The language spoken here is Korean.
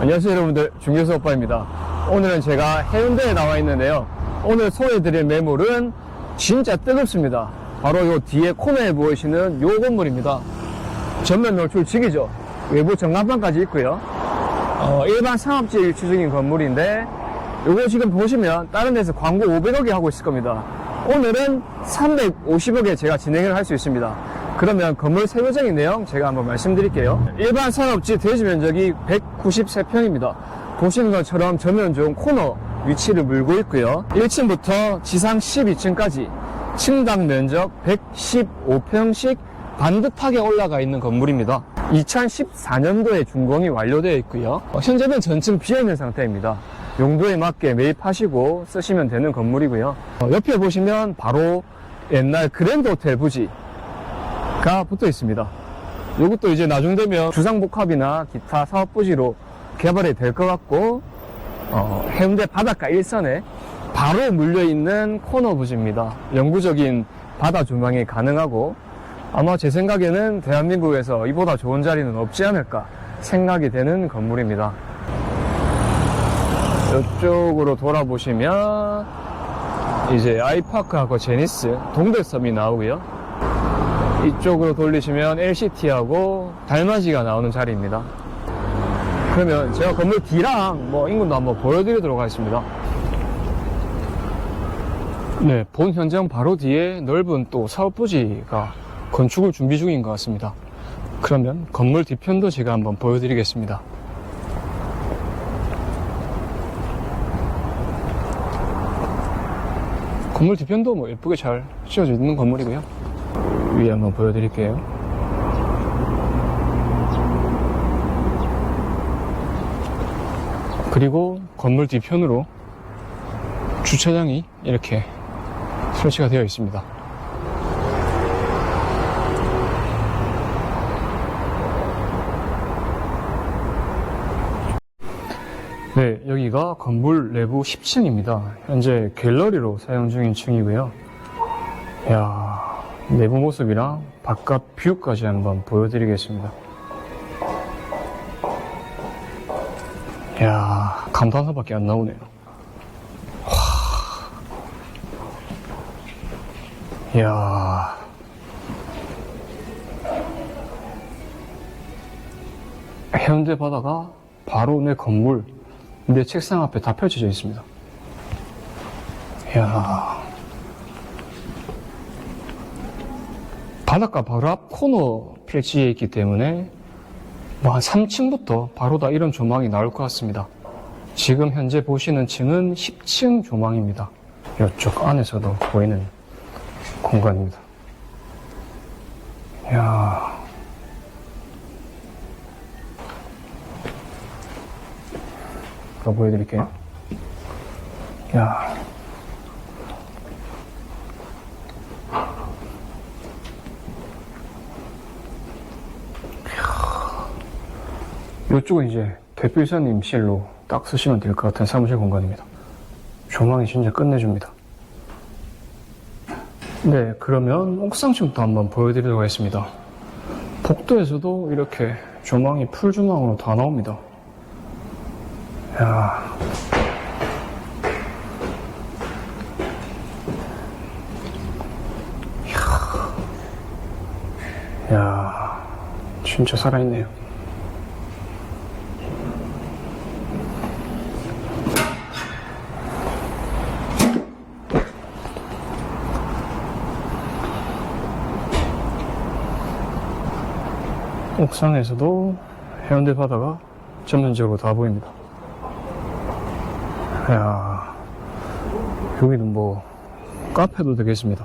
안녕하세요 여러분들. 중개수 오빠입니다. 오늘은 제가 해운대에 나와 있는데요. 오늘 소개해드릴 매물은 진짜 뜨겁습니다. 바로 요 뒤에 코너에 보이시는 요 건물입니다. 전면 노출 직이죠. 외부 전광판까지 있고요. 어, 일반 상업지 일치 중인 건물인데 요거 지금 보시면 다른 데서 광고 500억에 하고 있을 겁니다. 오늘은 350억에 제가 진행을 할 수 있습니다 그러면 건물 세부적인 내용 제가 한번 말씀드릴게요. 일반 산업지 대지 면적이 193평입니다. 보시는 것처럼 전면 좋은 코너 위치를 물고 있고요. 1층부터 지상 12층까지 층당 면적 115평씩 반듯하게 올라가 있는 건물입니다. 2014년도에 준공이 완료되어 있고요. 어, 현재는 전층 비어있는 상태입니다. 용도에 맞게 매입하시고 쓰시면 되는 건물이고요. 어, 옆에 보시면 바로 옛날 그랜드 호텔 부지 가 붙어 있습니다. 이것도 이제 나중 되면 주상복합이나 기타 사업 부지로 개발이 될 것 같고 어, 해운대 바닷가 일선에 바로 물려 있는 코너 부지입니다. 영구적인 바다 조망이 가능하고 아마 제 생각에는 대한민국에서 이보다 좋은 자리는 없지 않을까 생각이 되는 건물입니다. 이쪽으로 돌아보시면 이제 아이파크하고 제니스 동백섬이 나오고요. 이쪽으로 돌리시면 LCT하고 달맞이가 나오는 자리입니다. 그러면 제가 건물 D랑 뭐 인근도 한번 보여드리도록 하겠습니다. 네, 본 현장 바로 뒤에 넓은 또 사업부지가 건축을 준비 중인 것 같습니다. 그러면 건물 뒤편도 제가 한번 보여드리겠습니다. 건물 뒤편도 뭐 예쁘게 잘 지어져 있는 건물이고요. 위에 한번 보여드릴게요. 그리고 건물 뒤편으로 주차장이 이렇게 설치가 되어 있습니다. 네, 여기가 건물 내부 10층입니다. 현재 갤러리로 사용 중인 층이고요. 야 내부 모습이랑 바깥 뷰까지 한번 보여드리겠습니다. 야 감탄사밖에 안 나오네요. 와. 야 해운대 바다가 바로 내 건물, 내 책상 앞에 다 펼쳐져 있습니다. 야 바닷가 바로 앞 코너 필지에 있기 때문에 뭐 한 3층부터 바로 다 이런 조망이 나올 것 같습니다. 지금 현재 보시는 층은 10층 조망입니다. 이쪽 안에서도 보이는 공간입니다. 이야. 더 보여드릴게요. 야. 이쪽은 이제 대표이사님 실로 딱 쓰시면 될 것 같은 사무실 공간입니다. 조망이 진짜 끝내줍니다. 네, 그러면 옥상층부터 한번 보여드리도록 하겠습니다. 복도에서도 이렇게 조망이 풀조망으로 다 나옵니다. 야 야, 진짜 살아있네요. 옥상에서도 해운대 바다가 전면적으로 다 보입니다. 야 여기는 뭐 카페도 되겠습니다.